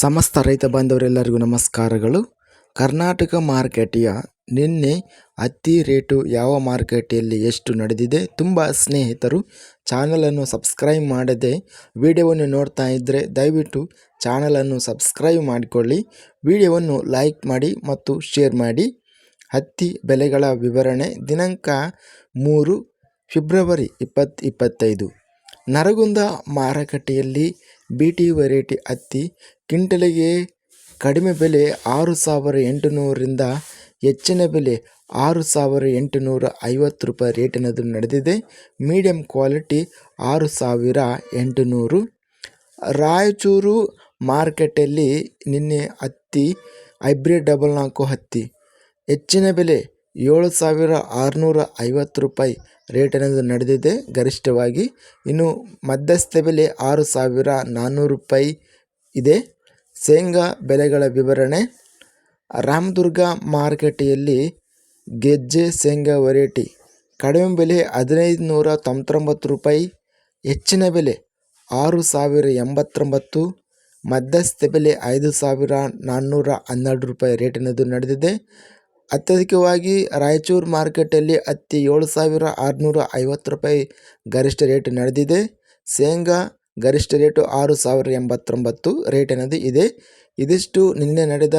ಸಮಸ್ತ ರೈತ ಬಾಂಧವರೆಲ್ಲರಿಗೂ ನಮಸ್ಕಾರಗಳು. ಕರ್ನಾಟಕ ಮಾರುಕಟ್ಟೆಯ ನಿನ್ನೆ ಹತ್ತಿ ರೇಟು ಯಾವ ಮಾರುಕಟ್ಟೆಯಲ್ಲಿ ಎಷ್ಟು ನಡೆದಿದೆ ತುಂಬ ಸ್ನೇಹಿತರು ಚಾನಲನ್ನು ಸಬ್ಸ್ಕ್ರೈಬ್ ಮಾಡದೆ ವಿಡಿಯೋವನ್ನು ನೋಡ್ತಾ ಇದ್ದರೆ ದಯವಿಟ್ಟು ಚಾನಲನ್ನು ಸಬ್ಸ್ಕ್ರೈಬ್ ಮಾಡಿಕೊಳ್ಳಿ. ವಿಡಿಯೋವನ್ನು ಲೈಕ್ ಮಾಡಿ ಮತ್ತು ಶೇರ್ ಮಾಡಿ. ಹತ್ತಿ ಬೆಲೆಗಳ ವಿವರಣೆ ದಿನಾಂಕ ಮೂರು ಫೆಬ್ರವರಿ ಇಪ್ಪತ್ತು ಇಪ್ಪತ್ತೈದು. ನರಗುಂದ ಮಾರುಕಟ್ಟೆಯಲ್ಲಿ ಬಿ ಟಿ ವೆರೈಟಿ ಹತ್ತಿ ಕ್ವಿಂಟಲಿಗೆ ಕಡಿಮೆ ಬೆಲೆ ಆರು ಸಾವಿರ ಎಂಟುನೂರರಿಂದ ಹೆಚ್ಚಿನ ಬೆಲೆ ಆರು ಸಾವಿರ ಎಂಟುನೂರ ಐವತ್ತು ರೂಪಾಯಿ ರೇಟಿನದು ನಡೆದಿದೆ. ಮೀಡಿಯಂ ಕ್ವಾಲಿಟಿ ಆರು ಸಾವಿರ ಎಂಟುನೂರು. ರಾಯಚೂರು ಮಾರ್ಕೆಟಲ್ಲಿ ನಿನ್ನೆ ಹತ್ತಿ ಹೈಬ್ರಿಡ್ ಡಬಲ್ ನಾಲ್ಕು ಹತ್ತಿ ಹೆಚ್ಚಿನ ಬೆಲೆ ಏಳು ಸಾವಿರ ಆರುನೂರ ಐವತ್ತು ರೂಪಾಯಿ ರೇಟಿನದು ನಡೆದಿದೆ. ಗರಿಷ್ಠವಾಗಿ ಇನ್ನು ಮಧ್ಯಸ್ಥ ಬೆಲೆ ಆರು ಸಾವಿರ ನಾನ್ನೂರು ರೂಪಾಯಿ ಇದೆ. ಶೇಂಗಾ ಬೆಲೆಗಳ ವಿವರಣೆ. ರಾಮದುರ್ಗ ಮಾರುಕಟ್ಟೆಯಲ್ಲಿ ಗೆಜ್ಜೆ ಶೇಂಗಾ ವೆರೈಟಿ ಕಡಿಮೆ ಬೆಲೆ ಹದಿನೈದು ನೂರ ತೊಂಬತ್ತೊಂಬತ್ತು ರೂಪಾಯಿ, ಹೆಚ್ಚಿನ ಬೆಲೆ ಆರು ಸಾವಿರ ಎಂಬತ್ತೊಂಬತ್ತು, ಮಧ್ಯಸ್ಥ ಬೆಲೆ ಐದು ಸಾವಿರ ನಾನ್ನೂರ ಹನ್ನೆರಡು ರೂಪಾಯಿ ರೇಟಿನದು ನಡೆದಿದೆ. ಅತ್ಯಧಿಕವಾಗಿ ರಾಯಚೂರು ಮಾರ್ಕೆಟಲ್ಲಿ ಹತ್ತಿ ಏಳು ಸಾವಿರ ಆರುನೂರ ಐವತ್ತು ರೂಪಾಯಿ ಗರಿಷ್ಠ ರೇಟ್ ನಡೆದಿದೆ. ಶೇಂಗಾ ಗರಿಷ್ಠ ರೇಟು ಆರು ಸಾವಿರ ಎಂಬತ್ತೊಂಬತ್ತು ರೇಟಿನದು ಇದೆ ಇದಿಷ್ಟು ನಿನ್ನೆ ನಡೆದ